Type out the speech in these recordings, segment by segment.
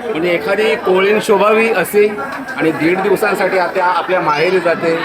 म्हणजे एखादी कोळीण शोभावी असे आणि दीड दिवसांसाठी आता आपल्या माहेरी जाते.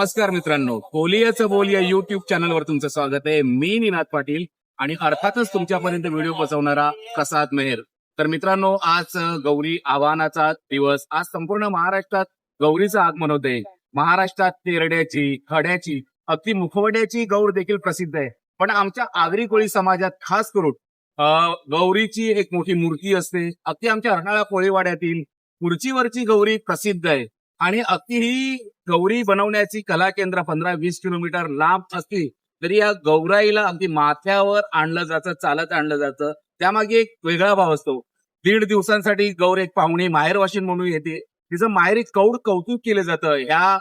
नमस्कार मित्रांनो. कोलियाचं बोल या युट्यूब चॅनलवर तुमचं स्वागत आहे. मी निनाद पाटील आणि अर्थातच तुमच्यापर्यंत व्हिडिओ पोहोचवणारा कसाद मेहर. तर मित्रांनो आज गौरी आव्हानाचा दिवस. आज संपूर्ण महाराष्ट्रात गौरीचं आगमन होते महाराष्ट्रात तेरड्याची खड्याची अगदी मुखवड्याची गौर देखील प्रसिद्ध आहे. पण आमच्या आगरी कोळी समाजात खास करून गौरीची एक मोठी मूर्ती असते. अगदी आमच्या अर्नाळा कोळीवाड्यातील खुर्चीवरची गौरी प्रसिद्ध आहे. आणि अगदी ही गौरी बनवण्याची कला केंद्र पंधरा वीस किलोमीटर लांब असली तरी या गौराईला अगदी माथ्यावर आणलं जातं चालत आणलं जातं. त्यामागे एक वेगळा भाव असतो. दीड दिवसांसाठी गौर एक पाहुणी माहेरवाशीन म्हणून येते. तिचं माहेरी कौड कौतुक केलं जातं. ह्या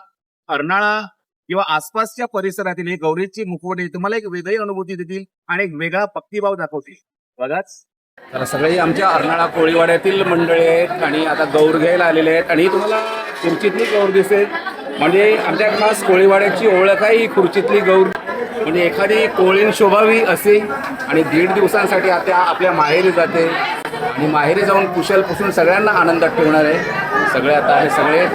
अर्नाळा किंवा आसपासच्या परिसरातील हे गौरीची मुखवटे तुम्हाला एक वेगळी अनुभूती देतील आणि एक वेगळा भक्तिभाव दाखवतील. बघाच. तर सगळे आमच्या अर्नाळा कोळीवाड्यातील मंडळी आहेत आणि आता गौर घ्यायला आलेले आहेत. आणि तुम्हाला खुर्चीतली गौर दिसेल. म्हणजे आमच्या खास कोळीवाड्याची ओळख आहे ही खुर्चीतली गौर. म्हणजे एखादी कोळीन शोभावी असे आणि दीड दिवसांसाठी आता आपल्या माहेरी जाते. आणि माहेरी जाऊन कुशल पुसून सगळ्यांना आनंदात ठेवणार आहे. सगळे आता हे सगळे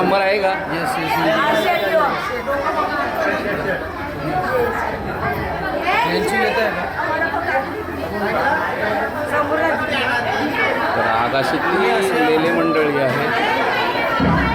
नंबर आहे का तर आकाशातली लेले मंडळी आहे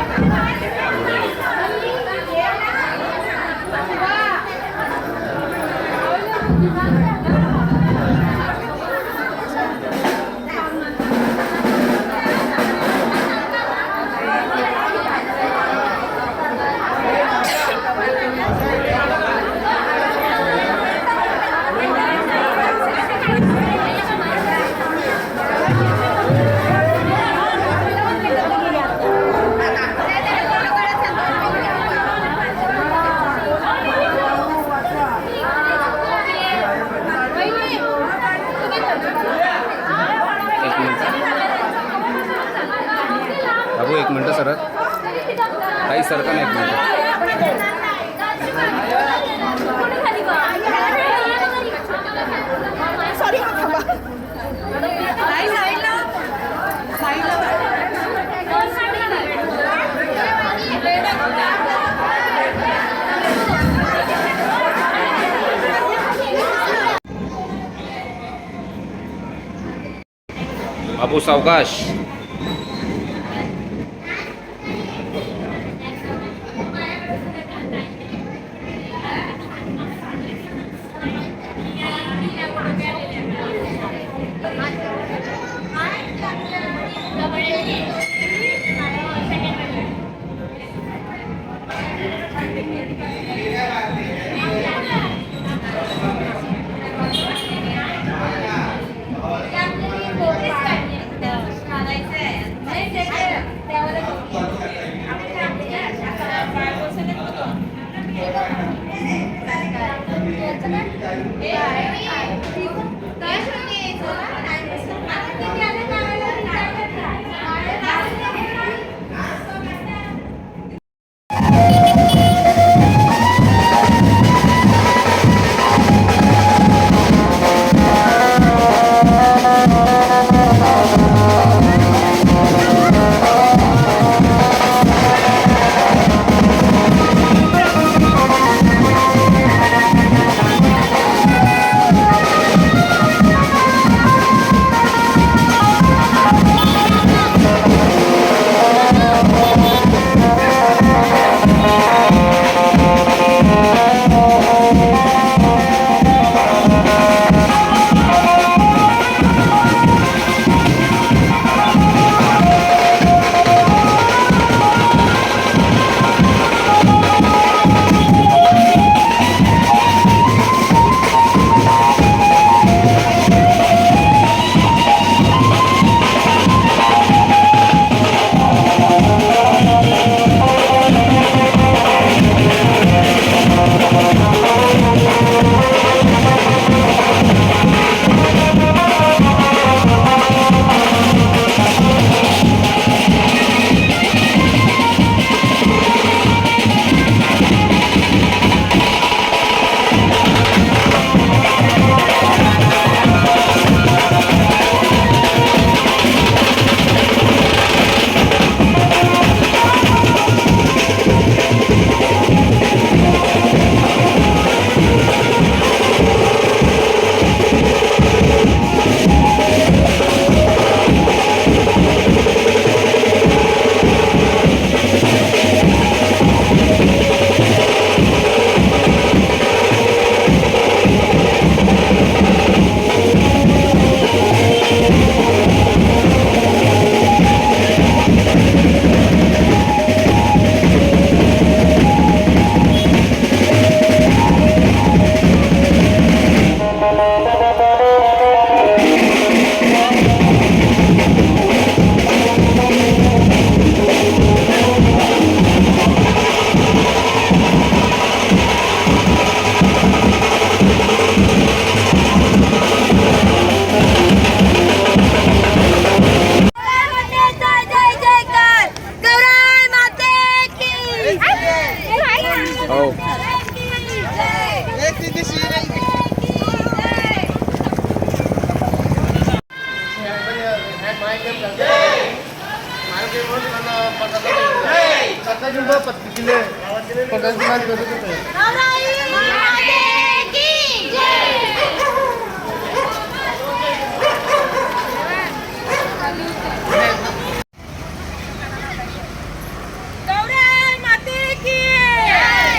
o Algas.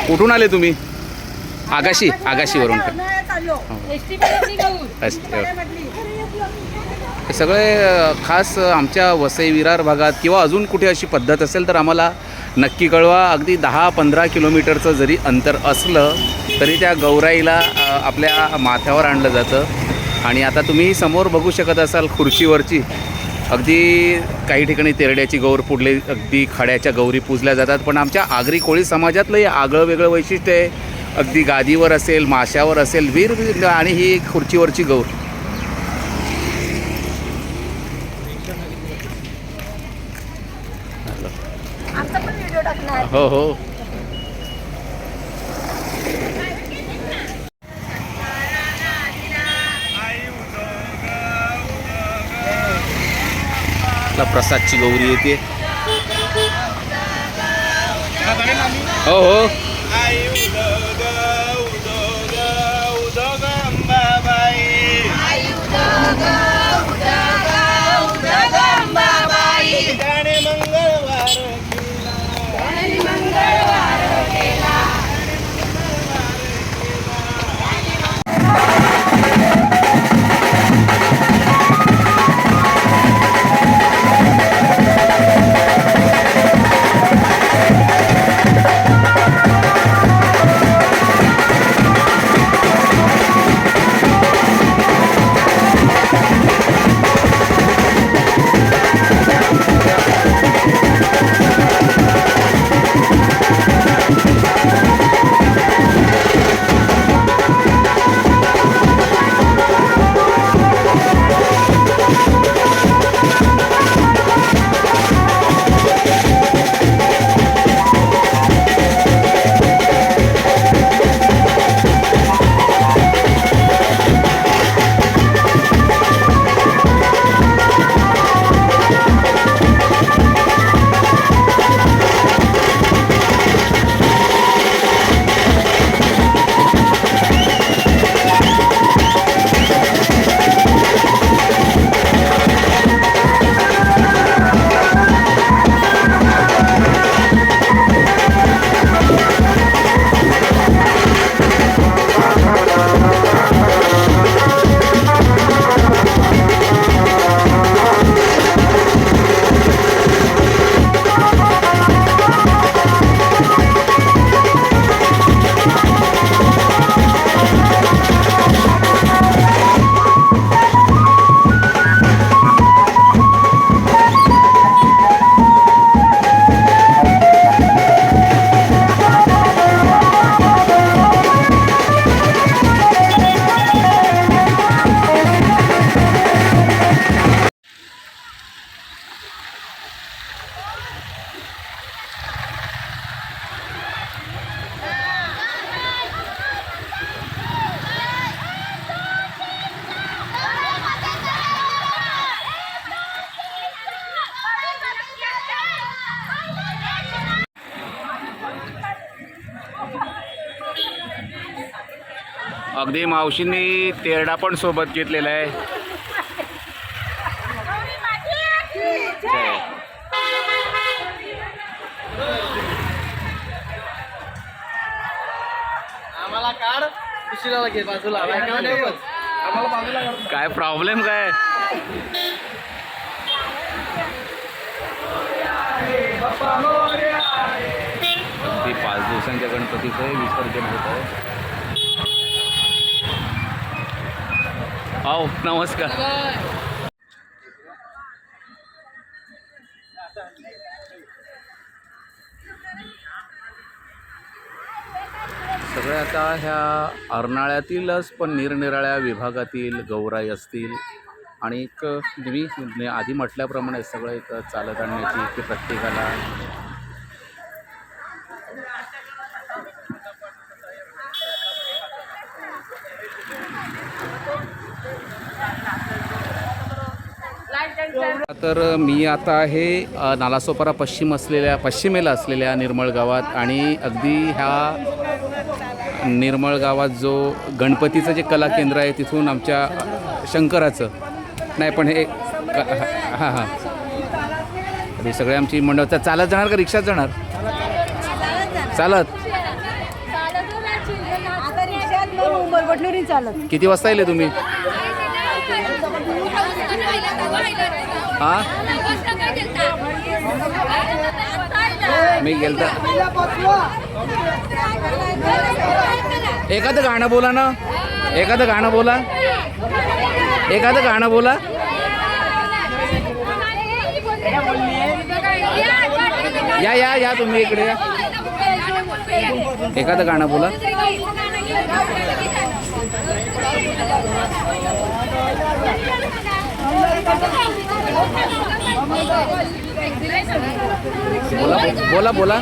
कुठून आले तुम्ही? आगाशी आगाशीवरून. हे सगळे खास आमच्या वसई विरार भागात किंवा अजून कुठे अशी पद्धत असेल तर आम्हाला नक्की कळवा. अगदी दहा पंधरा किलोमीटरचं जरी अंतर असलं तरी त्या गौराईला आपल्या माथ्यावर आणलं जातं. आणि आता तुम्ही समोर बघू शकत असाल खुर्चीवरची. अगदी काही ठिकाणी तेरड्याची गौर पुढले अगदी खड्याच्या गौरी पूजल्या जातात पण आमच्या आगरी कोळी समाजातलं हे आगळं वेगळं वैशिष्ट्य आहे. अगदी गादीवर असेल माशावर असेल वीर आणि ही खुर्चीवरची गौर. हो हो. आपला प्रसादची गौरी येते. हो हो. अगदी मावशींनी तेरडा पण सोबत घेतलेला आहे. काय प्रॉब्लेम काय? अगदी पाच दिवसांच्या गणपतीचं विसर्जन होत आहे. आओ नमस्कार. सगळ्या आता ह्या अर्नाळ्यातीलच पण निरनिराळ्या विभागातील गौराई असतील. आणि एक मी आधी म्हटल्याप्रमाणे सगळं एक चालत आणण्याची की प्रत्येकाला तर मी आता आहे नालासोपारा पश्चिम असलेल्या पश्चिमेला असलेल्या निर्मळ गावात आणि अगदी ह्या निर्मळ गावात जो गणपतीचं जे कला केंद्र आहे तिथून आमच्या शंकराचं. नाही पण हे हां हां हे. सगळे आमची मंडळ. तर चालत जाणार का रिक्षात जाणार? चालत. किती वाजता येले तुम्ही? हां? मी गेलता. एखादं गाणं बोला ना. एखादं गाणं बोला. एखादं गाणं बोला. या या या तुम्ही इकडे या. एखादं गाणं बोला. बोला बोला बोला.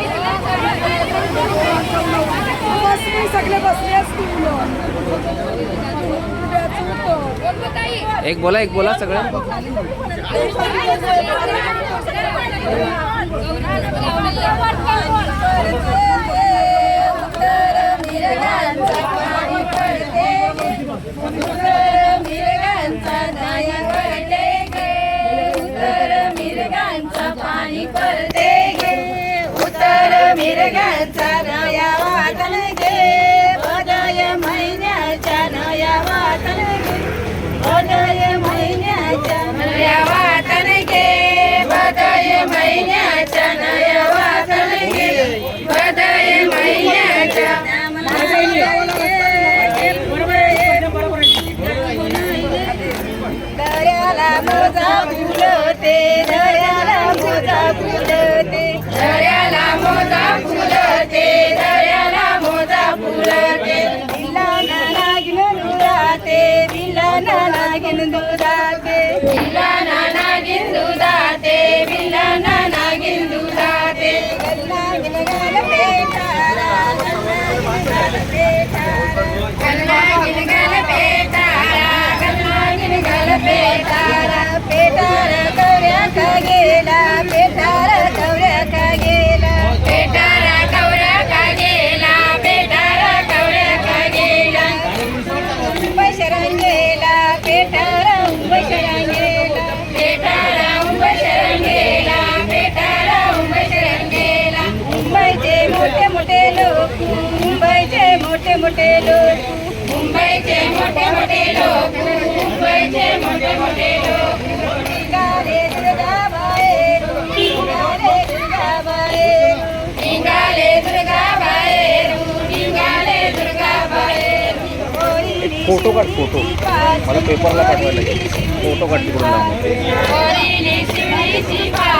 एक बोला एक बोला सगळं. విలన फोटो काढ फोटो मला पेपरला पाठवायला लागेल फोटो काढ तिकडून लावून. कोरीने शिवलीची बाजू कोरीने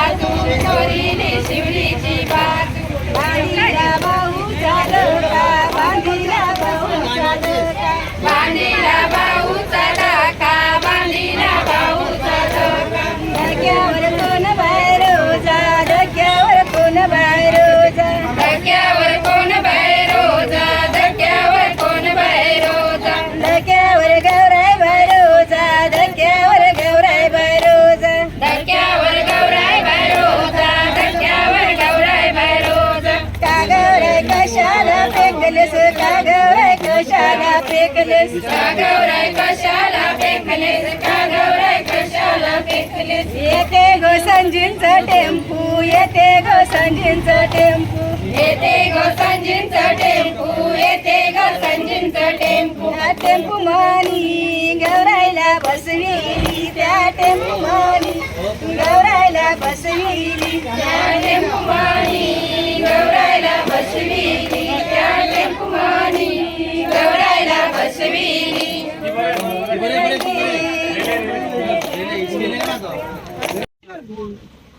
गौराय कशाला फेकलेस का गौराय कशाला फेकलेस? येते गो संजींचा टेम्पू येते गो संजींचा टेम्पू. येते गो संजींचा टेम्पू येते गो संजींचा टेम्पू. त्या टेम्पू मानी गौरायला बसविली त्या टेम्पू मानी गौरायला बसविली. त्या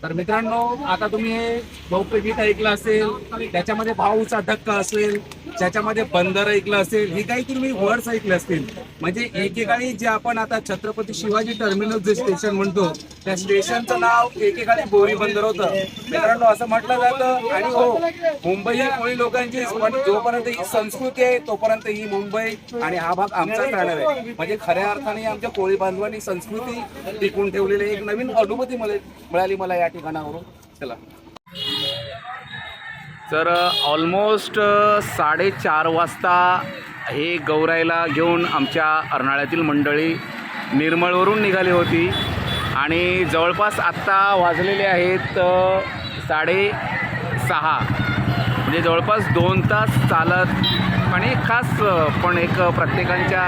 तर मित्रांनो आता तुम्ही हे भौप्य गीत ऐकलं असेल त्याच्यामध्ये भाऊचा धक्का असेल त्याच्यामध्ये बंदर ऐकलं असेल हे काही तुम्ही वर्ड्स ऐकले असतील. म्हणजे एकेकाळी जे आपण आता छत्रपती शिवाजी टर्मिनल जे स्टेशन म्हणतो त्या स्टेशनचं नाव एकेकाळी बोरी बंदर होतं. मित्रांनो असं म्हटलं जातं. आणि हो मुंबई ही कोळी लोकांची पण जोपर्यंत ही संस्कृती आहे तोपर्यंत ही मुंबई आणि हा भाग आमचाच राहणार आहे. म्हणजे खऱ्या अर्थाने आमच्या कोळी बांधवांनी संस्कृती टिकून ठेवलेली एक नवीन अनुभूती मिळाली मला या ठिकाणावरून. चला. तर ऑलमोस्ट साडेचार वाजता हे गौरायला घेऊन आमच्या अर्नाळ्यातील मंडळी निर्मळवरून निघाली होती. आणि जवळपास आत्ता वाजलेले आहेत साडे सहा. म्हणजे जवळपास दोन तास चालत आणि खास पण एक प्रत्येकांच्या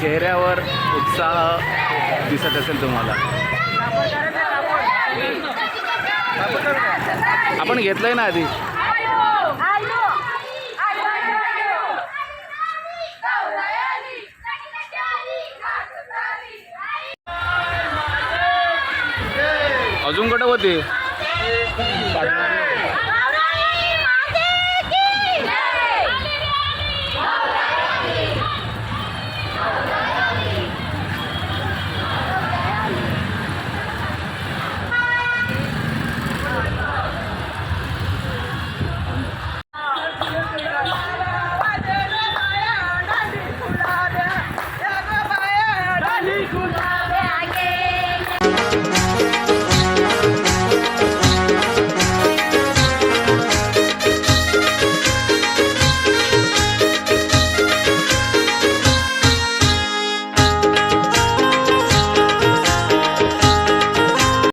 चेहऱ्यावर उत्साह दिसत असेल तुम्हाला. आपण घेतलं आहे ना आधी? अजून कुठं होते